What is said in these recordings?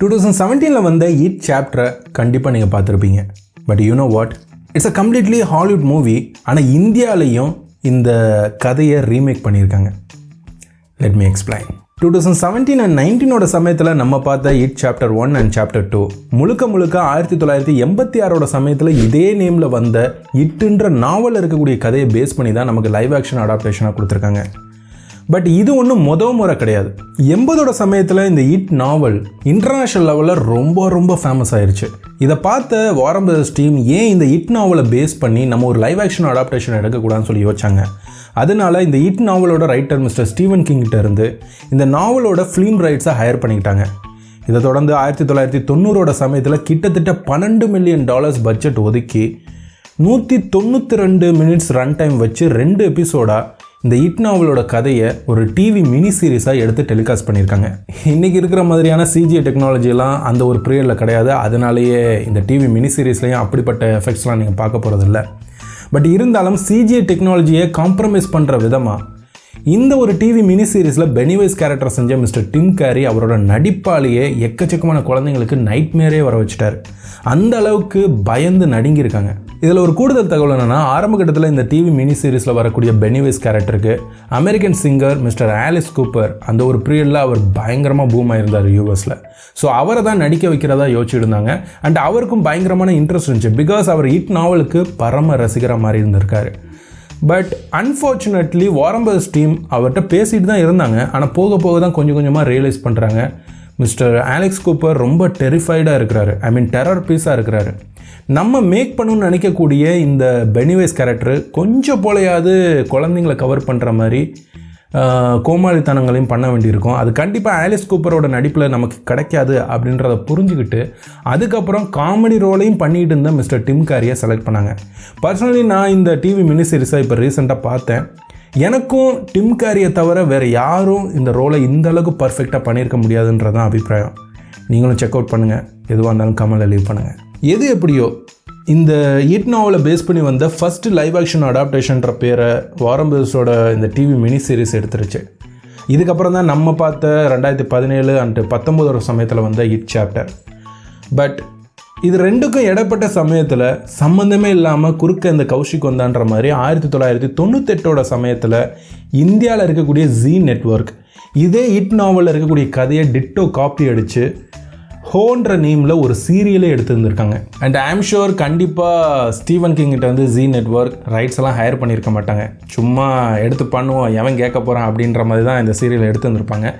Two thousand செவன்டீனில் வந்த it சாப்டரை கண்டிப்பாக நீங்கள் பார்த்துருப்பீங்க. But you know what it's a completely Hollywood movie ஆனால் இந்தியாலையும் இந்த கதையை ரீமேக் பண்ணியிருக்காங்க. Let me explain two thousand seventeen and நைன்டீனோட சமயத்தில் நம்ம பார்த்த it chapter one and chapter two முழுக்க முழுக்க ஆயிரத்தி தொள்ளாயிரத்தி எண்பத்தி ஆறோட சமயத்தில் இதே நேமில் வந்த இட்டுன்ற நாவல் இருக்கக்கூடிய கதையை பேஸ் பண்ணி தான் நமக்கு லைவ் ஆக்ஷன் அடாப்டேஷனாக கொடுத்துருக்காங்க. பட் இது ஒன்றும் முத முறை கிடையாது. எண்பதோட சமயத்தில் இந்த இட் நாவல் இன்டர்நேஷ்னல் லெவலில் ரொம்ப ரொம்ப ஃபேமஸ் ஆயிடுச்சு இதை பார்த்த வாரம் டீம் ஏன் இந்த இட் நாவலை பேஸ் பண்ணி நம்ம ஒரு லைவ் ஆக்ஷன் அடாப்டேஷன் எடுக்கக்கூடாதுன்னு சொல்லி யோசிச்சாங்க. அதனால இந்த இட் நாவலோட ரைட்டர் மிஸ்டர் ஸ்டீவன் கிங்கிட்ட இருந்து இந்த நாவலோட ஃபிலிம் ரைட்ஸை ஹையர் பண்ணிக்கிட்டாங்க. இதை தொடர்ந்து ஆயிரத்தி தொள்ளாயிரத்தி தொண்ணூறோட சமயத்தில் கிட்டத்தட்ட பன்னெண்டு மில்லியன் டாலர்ஸ் பட்ஜெட் ஒதுக்கி நூற்றி தொண்ணூற்றி ரெண்டு மினிட்ஸ் ரன் டைம் வச்சு ரெண்டு எபிசோடாக இந்த இட் நாவலோட கதையை ஒரு டிவி மினி சீரிஸாக எடுத்து டெலிகாஸ்ட் பண்ணியிருக்காங்க. இன்றைக்கி இருக்கிற மாதிரியான சிஜிஐ டெக்னாலஜிலாம் அந்த ஒரு பீரியடில் கிடையாது. அதனாலேயே இந்த டிவி மினி சீரீஸ்லையும் அப்படிப்பட்ட எஃபெக்ட்ஸ்லாம் நீங்கள் பார்க்க போகிறதில்ல பட் இருந்தாலும் சிஜிஐ டெக்னாலஜியை காம்ப்ரமைஸ் பண்ணுற விதமாக இந்த ஒரு டிவி மினி சீரிஸில் பெனிவைஸ் கேரக்டர் செஞ்ச மிஸ்டர் டிம் கேரி அவரோட நடிப்பாலேயே எக்கச்சக்கமான குழந்தைங்களுக்கு நைட்மேரே வர வச்சுட்டார். அந்த அளவுக்கு பயந்து நடுங்கியிருக்காங்க. இதில் ஒரு கூடுதல் தகவல் என்னென்னா ஆரம்ப கட்டத்தில் இந்த டிவி மினி சீரீஸில் வரக்கூடிய பெனிவேஸ் கேரக்டருக்கு American singer mister Alice Cooper அந்த ஒரு பீரியடில் அவர் பயங்கரமாக பூம் ஆயிருந்தார் யூஎஸில் ஸோ அவரை தான் நடிக்க வைக்கிறதா யோசிச்சுருந்தாங்க அண்ட் அவருக்கும் பயங்கரமான இன்ட்ரெஸ்ட் இருந்துச்சு. பிகாஸ் அவர் இட் நாவலுக்கு பரம ரசிகராக மாதிரி இருந்திருக்காரு. பட் அன்ஃபார்ச்சுனேட்லி வாரம்பர்ஸ் டீம் அவர்கிட்ட பேசிட்டு தான் இருந்தாங்க. ஆனால் போக போக தான் கொஞ்சம் கொஞ்சமாக ரியலைஸ் பண்ணுறாங்க மிஸ்டர் ஆலெக்ஸ் கூப்பர் ரொம்ப டெரிஃபைடாக இருக்கிறாரு. ஐ மீன் டெரர் பீஸாக இருக்கிறாரு. நம்ம மேக் பண்ணணும்னு நினைக்கக்கூடிய இந்த பெனிவேஸ் கேரக்டர் கொஞ்சம் போலையாவது குழந்தைங்களை கவர் பண்ணுற மாதிரி கோமாளித்தனங்களையும் பண்ண வேண்டியிருக்கும். அது கண்டிப்பாக ஆலிஸ் கூப்பரோட நடிப்பில் நமக்கு கிடைக்காது அப்படின்றத புரிஞ்சுக்கிட்டு அதுக்கப்புறம் காமெடி ரோலையும் பண்ணிகிட்டு இருந்த மிஸ்டர் டிம் காரியை செலக்ட் பண்ணாங்க. பர்சனலி நான் இந்த டிவி மினி சீரிஸை இப்போ ரீசெண்டாக பார்த்தேன். எனக்கும் டிம் கேரியை தவிர வேறு யாரும் இந்த ரோலை இந்த அளவுக்கு பர்ஃபெக்டாக பண்ணியிருக்க முடியாதுன்றதான் அபிப்பிராயம். நீங்களும் செக் அவுட் பண்ணுங்கள் எதுவாக இருந்தாலும் கமலில் லீவ் பண்ணுங்கள் எது எப்படியோ இந்த ஈட் நாவலை பேஸ் பண்ணி வந்த ஃபஸ்ட்டு லைவ் ஆக்ஷன் அடாப்டேஷன்ற பேரை வாரம்பர்ஸோட இந்த டிவி மினி சீரிஸ் எடுத்துருச்சு. இதுக்கப்புறம் தான் நம்ம பார்த்த ரெண்டாயிரத்தி பதினேழு அண்டு பத்தொம்போதோட சமயத்தில் வந்த இட் சாப்டர் பட் இது ரெண்டுக்கும் இடப்பட்ட சமயத்தில் சம்மந்தமே இல்லாமல் குறுக்க இந்த கௌஷிக் வந்தான்ற மாதிரி ஆயிரத்தி தொள்ளாயிரத்தி தொண்ணூத்தெட்டோட சமயத்தில் இந்தியாவில் இருக்கக்கூடிய ஜி நெட்வொர்க் இதே இட் நாவலில் இருக்கக்கூடிய கதையை டிட்டோ காப்பி அடித்து ஹோன்ற நேமில் ஒரு சீரியலே எடுத்துருந்துருக்காங்க. அண்ட் ஐம் ஷுவர் கண்டிப்பாக ஸ்டீவன் கிங்கிட்ட வந்து ஜி நெட்வொர்க் ரைட்ஸ் எல்லாம் ஹையர் பண்ணியிருக்க மாட்டாங்க. சும்மா எடுத்து பண்ணுவோம் எவன் கேட்க போகிறான் அப்படின்ற மாதிரி தான் இந்த சீரியல் எடுத்துருந்துருப்பாங்க.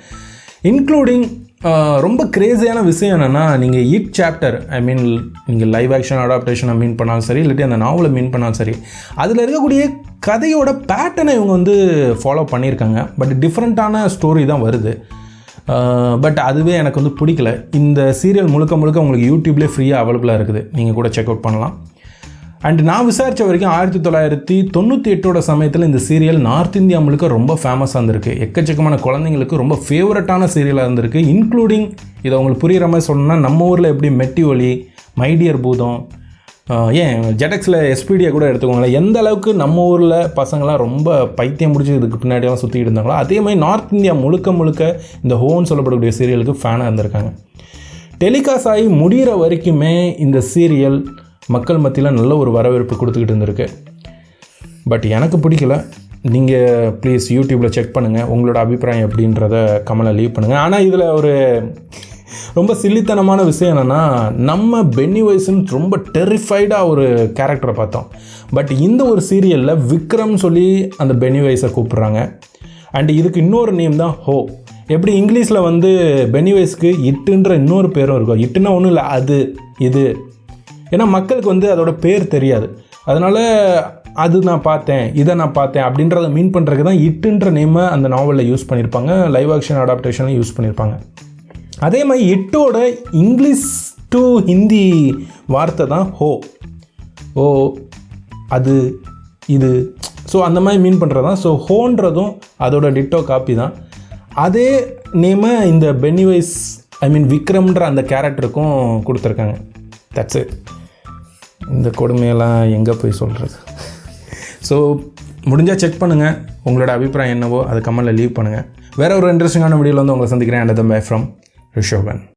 இன்க்ளூடிங் ரொம்ப கிரேஸியான விஷயம் என்னென்னா நீங்கள் இட் சாப்டர் ஐ மீன் நீங்கள் லைவ் ஆக்ஷன் அடாப்டேஷனை மீன் பண்ணாலும் சரி இல்லாட்டி அந்த நாவலை மீன் பண்ணாலும் சரி அதில் இருக்கக்கூடிய கதையோட பேட்டர்னை இவங்க வந்து ஃபாலோ பண்ணியிருக்காங்க. பட் டிஃப்ரெண்ட்டான ஸ்டோரி தான் வருது. பட் அதுவே எனக்கு வந்து பிடிக்கல. இந்த சீரியல் முழுக்க முழுக்க உங்களுக்கு யூடியூப்லேயே ஃப்ரீயாக அவைலபிளாக இருக்குது. நீங்கள் கூட செக் அவுட் பண்ணலாம். அண்ட் நான் விசாரித்த வரைக்கும் ஆயிரத்தி தொள்ளாயிரத்தி தொண்ணூற்றி எட்டோட சமயத்தில் இந்த சீரியல் நார்த் இந்தியா முழுக்க ரொம்ப ஃபேமஸாக இருந்திருக்கு. எக்கச்சக்கமான குழந்தைங்களுக்கு ரொம்ப ஃபேவரட்டான சீரியலாக இருந்திருக்கு. இன்க்ளூடிங் இதை உங்களுக்கு புரிகிற மாதிரி சொன்னால் நம்ம ஊரில் எப்படி மெட்டி ஒலி மைடியர் பூதம் ஏன் ஜெடெக்ஸில் எஸ்பிடியை கூட எடுத்துக்கோங்களேன். எந்த அளவுக்கு நம்ம ஊரில் பசங்களாம் ரொம்ப பைத்தியம் முடிச்சு இதுக்கு பின்னாடியெல்லாம் சுற்றிட்டு இருந்தாங்களோ அதே மாதிரி நார்த் இந்தியா முழுக்க முழுக்க இந்த ஹோன் சொல்லப்படக்கூடிய சீரியலுக்கு ஃபேனாக இருந்திருக்காங்க. டெலிகாஸ்ட் ஆகி முடிகிற வரைக்குமே இந்த சீரியல் மக்கள் மத்தியில் நல்ல ஒரு வரவேற்பு கொடுத்துக்கிட்டு இருந்திருக்கு. பட் எனக்கு பிடிக்கல. நீங்கள் ப்ளீஸ் யூடியூப்பில் செக் பண்ணுங்கள் உங்களோட அபிப்பிராயம் எப்படின்றத கமலை லீவ் பண்ணுங்கள் ஆனால் இதில் ஒரு ரொம்ப சில்லித்தனமான விஷயம் என்னென்னா நம்ம பென்னி வைஸ்ன்னு ரொம்ப டெரிஃபைடாக ஒரு கேரக்டரை பார்த்தோம். பட் இந்த ஒரு சீரியலில் விக்ரம் சொல்லி அந்த பென்னி வைஸை கூப்பிட்றாங்க. அண்ட் இதுக்கு இன்னொரு நேம் தான் ஹோ எப்படி இங்கிலீஷில் வந்து பெனிவைஸ்க்கு இட்டுன்ற இன்னொரு பேரும் இருக்கும். இட்டுன்னா ஒன்றும் இல்லை அது இது. ஏன்னா மக்களுக்கு வந்து அதோட பேர் தெரியாது. அதனால் அது நான் பார்த்தேன் இதை நான் பார்த்தேன் அப்படின்றத மீன் பண்ணுறதுக்கு தான் இட்டுன்ற நேமை அந்த நாவலில் யூஸ் பண்ணியிருப்பாங்க. லைவ் ஆக்ஷன் அடாப்டேஷனில் யூஸ் பண்ணியிருப்பாங்க. அதே மாதிரி இட்டோட இங்கிலீஷ் டு ஹிந்தி வார்த்தை தான் ஹோ ஓ அது இது. ஸோ அந்த மாதிரி மீன் பண்ணுறது தான். ஸோ ஹோன்றதும் அதோட டிட்டோ காப்பி தான். அதே நேமை இந்த பென்னிவைஸ் ஐ மீன் விக்ரம்ன்ற அந்த கேரக்டருக்கும் கொடுத்துருக்காங்க. தட்ஸ் இட் இந்த கொடுமையெல்லாம் எங்கே போய் சொல்கிறது ஸோ முடிஞ்சால் செக் பண்ணுங்கள் உங்களோட அபிப்பிராயம் என்னவோ அது கமெண்டில் லீவ் பண்ணுங்கள் வேறு ஒரு இன்ட்ரெஸ்டிங்கான வீடியோவில் வந்து உங்களை சந்திக்கிறேன். And by from ரிஷோகன்